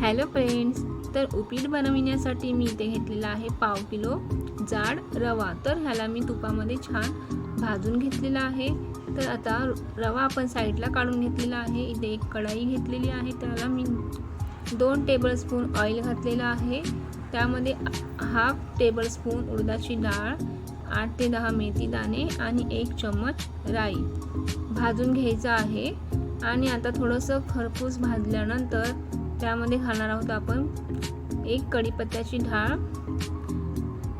Hello friends तर उपीट बनविण्यासाठी मी इथे घेतलेला आहे पाव किलो जाड रवा. तर ह्याला मी तुपामध्ये छान भाजून घेतलेला आहे. तर आता रवा आपण साईडला काढून घेतलेला आहे. इथे एक कढाई घेतलेली आहे. त्याला मी दोन टेबलस्पून ऑइल घातलेलं आहे. त्यामध्ये हाफ टेबलस्पून उडदाची डाळ आठ ते दहा मेथी दाणे आणि एक चम्मच राई भाजून घ्यायचं आहे. आणि आता थोडंसं खरपूस भाजल्यानंतर त्यामध्ये घालणार आहोत आपण एक कढीपत्त्याची डाळ.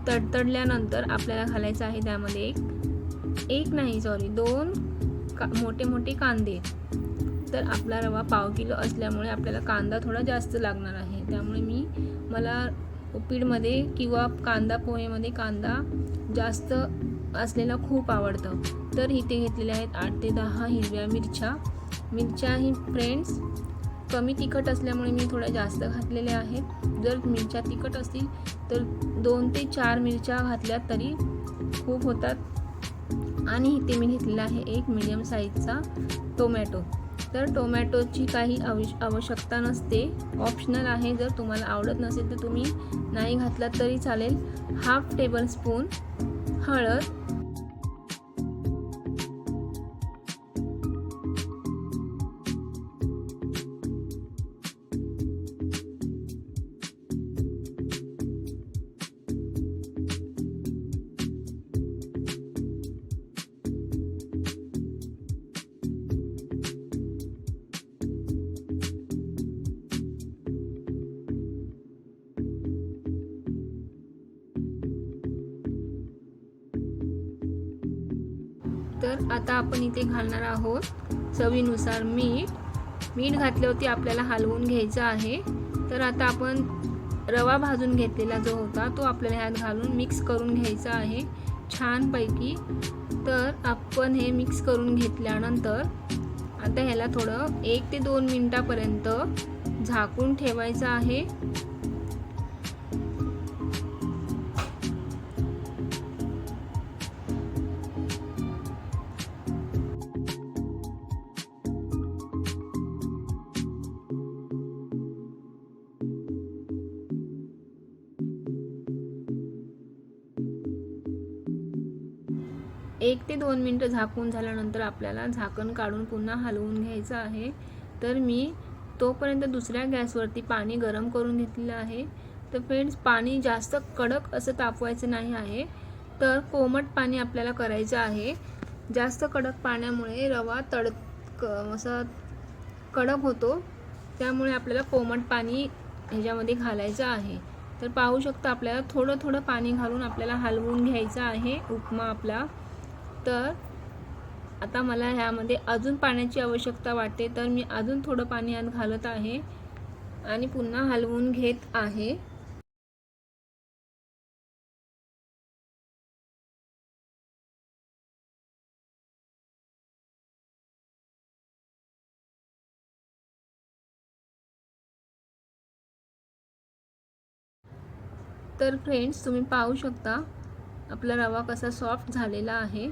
तडतडल्यानंतर आपल्याला घालायचं आहे त्यामध्ये एक. एक नाही सॉरी दोन का मोठे मोठे कांदे. तर आपला रवा पाव किलो असल्यामुळे आपल्याला कांदा थोडा जास्त लागणार आहे. त्यामुळे मी मला उपीडमध्ये किंवा कांदा पोहेमध्ये कांदा जास्त असलेला खूप आवडतं. तर इथे घेतलेले आहेत आठ ते दहा हिरव्या मिरच्या. मिरच्या ही फ्रेंड्स कमी तिखट असल्यामुळे मी थोड्या जास्त घातलेल्या आहेत जर मिरच्या तिखट असतील तर दोन ते चार मिरच्या घातल्या तरी खूप होतात. आणि इथे मी घेतलेला आहे एक मिडियम साईजचा टोमॅटो तर टोमॅटोची काही आवश आवश्यकता नसते. ऑप्शनल आहे जर तुम्हाला आवडत नसेल तर तुम्ही नाही घातला तरी चालेल. हाफ टेबल स्पून हळद तर आता आपण इथे घालणार आहोत चवीनुसार मीठ. मीठ घातल्यावरती आपल्याला हलवून घ्यायचं आहे. तर आता आपण रवा भाजून घेतलेला जो होता तो आपल्याला ह्यात घालून मिक्स करून घ्यायचा आहे. छानपैकी. तर आपण हे मिक्स करून घेतल्यानंतर आता ह्याला थोडं एक ते दोन मिनटापर्यंत झाकून ठेवायचं आहे. एक ते दोन मिनटं झाकून झाल्यानंतर आपल्याला झाकण काढून पुन्हा हलवून घ्यायचं आहे. तर मी तोपर्यंत दुसऱ्या गॅसवरती पाणी गरम करून घेतलेलं आहे. तर फ्रेंड्स पाणी जास्त कडक असं तापवायचं नाही आहे. तर कोमट पाणी आपल्याला करायचं आहे. जास्त कडक पाण्यामुळे रवा तड क असं कडक होतो. त्यामुळे आपल्याला कोमट पाणी ह्याच्यामध्ये घालायचं आहे. तर पाहू शकता आपल्याला थोडं थोडं पाणी घालून आपल्याला हलवून घ्यायचं आहे. उपमा आपला. तर आता मला ह्यामध्ये अजून पाण्याची आवश्यकता वाटते तर मी अजून थोडं पाणी आत घालत आहे आणि पुन्हा हलवून घेत आहे. तर फ्रेंड्स तुम्ही पाहू शकता आपला रवा कसा सॉफ्ट झालेला आहे.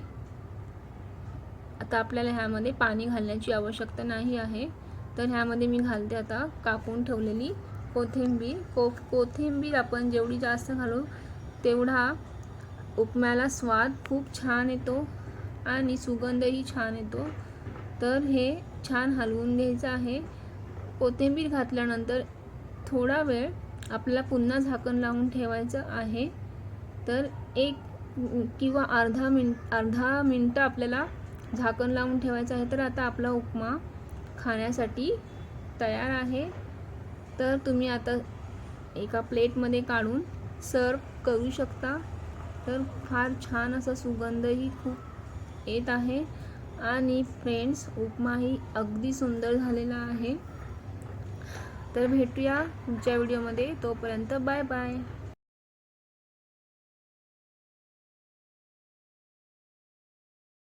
आता आपल्याला ह्यामध्ये पाणी घालण्याची आवश्यकता नाही आहे. तर ह्यामध्ये मी घालते आता कापून ठेवलेली कोथिंबीर. को कोथिंबीर आपण जेवढी जास्त घालू तेवढा उपम्याला स्वाद खूप छान येतो आणि सुगंधही छान येतो. तर हे छान हलवून घ्यायचं आहे. कोथिंबीर घातल्यानंतर थोडा वेळ आपल्याला पुन्हा झाकण लावून ठेवायचं आहे. तर एक किंवा अर्धा मिन अर्धा मिनटं आपल्याला झाकण लावून ठेवायचं आहे तर आता आपला उपमा खाण्यासाठी तयार आहे. तर तुम्ही आता एका प्लेटमध्ये काढून सर्व करू शकता. तर फार छान असा सुगंधही खूप येत आहे. आणि फ्रेंड्स उपमाही अगदी सुंदर झालेला आहे. तर भेटूया पुढच्या व्हिडिओमध्ये तोपर्यंत बाय बाय